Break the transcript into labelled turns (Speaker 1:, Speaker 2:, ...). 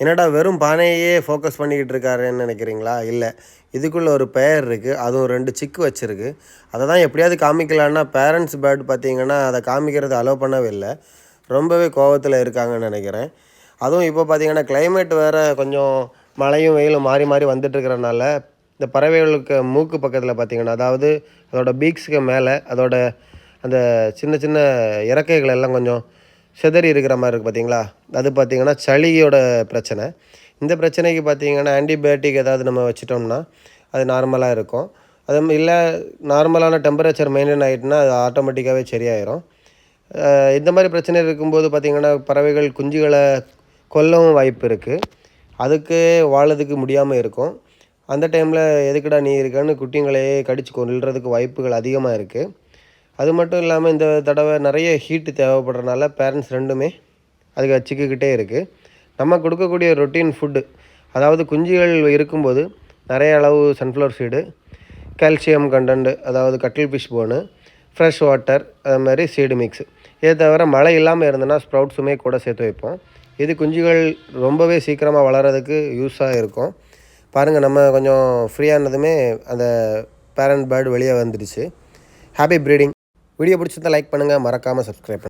Speaker 1: என்னடா வெறும் பானையே ஃபோக்கஸ் பண்ணிக்கிட்டு இருக்காருன்னு நினைக்கிறீங்களா? இல்லை. இதுக்குள்ளே ஒரு பெயர் இருக்குது அதுவும் ரெண்டு சிக்கு வச்சுருக்கு. அதை தான் எப்படியாவது காமிக்கலான்னா பேரண்ட்ஸ் பேர்டு பார்த்தீங்கன்னா அதை காமிக்கிறது அலோவ் பண்ணவே இல்லை. ரொம்பவே கோவத்தில் இருக்காங்கன்னு நினைக்கிறேன். அதுவும் இப்போ பார்த்தீங்கன்னா கிளைமேட் வேறு கொஞ்சம் மழையும் வெயிலும் மாறி மாறி வந்துட்டுருக்கிறனால இந்த பறவைகளுக்கு மூக்கு பக்கத்தில் பார்த்திங்கன்னா அதாவது அதோட பீக்ஸுக்கு மேலே அதோட அந்த சின்ன சின்ன இறக்கைகள் எல்லாம் கொஞ்சம் சிதறி இருக்கிற மாதிரி இருக்குது பார்த்தீங்களா அது பார்த்தீங்கன்னா சளியோட பிரச்சனை. இந்த பிரச்சனைக்கு பார்த்தீங்கன்னா ஆன்டிபயோட்டிக் ஏதாவது நம்ம வச்சிட்டோம்னா அது நார்மலாக இருக்கும். அது இல்லை நார்மலான டெம்பரேச்சர் மெயின்டைன் ஆகிட்டுனா அது ஆட்டோமேட்டிக்காகவே சரியாயிரும். இந்த மாதிரி பிரச்சனை இருக்கும்போது பார்த்திங்கன்னா பறவைகள் குஞ்சுகளை கொல்லவும் வாய்ப்பு இருக்குது அதுக்கு வாழறதுக்கு முடியாமல் இருக்கும். அந்த டைமில் எதுக்குடா நீ இருக்கன்னு குட்டிங்களையே கடிச்சு கொல்றதுக்கு வாய்ப்புகள் அதிகமாக இருக்குது அது மட்டும் இல்லாமல் இந்த தடவை நிறைய ஹீட்டு தேவைப்படுறனால பேரண்ட்ஸ் ரெண்டுமே அதுக்கு வச்சுக்கிக்கிட்டே இருக்குது நம்ம கொடுக்கக்கூடிய ரொட்டீன் ஃபுட்டு அதாவது குஞ்சுகள் இருக்கும்போது நிறைய அளவு சன்ஃப்ளவர் சீடு கால்சியம் கண்டன்ட் அதாவது கட்டில் ஃபிஷ் போனு ஃப்ரெஷ் வாட்டர் அது மாதிரி சீடு மிக்ஸ் இதை தவிர மழை இல்லாமல் இருந்ததுன்னா ஸ்ப்ரவுட்ஸுமே கூட சேர்த்து வைப்போம். இது குஞ்சுகள் ரொம்பவே சீக்கிரமாக வளர்கிறதுக்கு யூஸாக இருக்கும். பாருங்கள் நம்ம கொஞ்சம் ஃப்ரீயானதுமே அந்த பேரண்ட் பேர்டு வெளியே வந்துடுச்சு. ஹாப்பி ப்ரீடிங் வீடியோ பிடிச்சிருந்தா லைக் பண்ணுங்கள் மறக்காமல் சப்ஸ்கிரைப்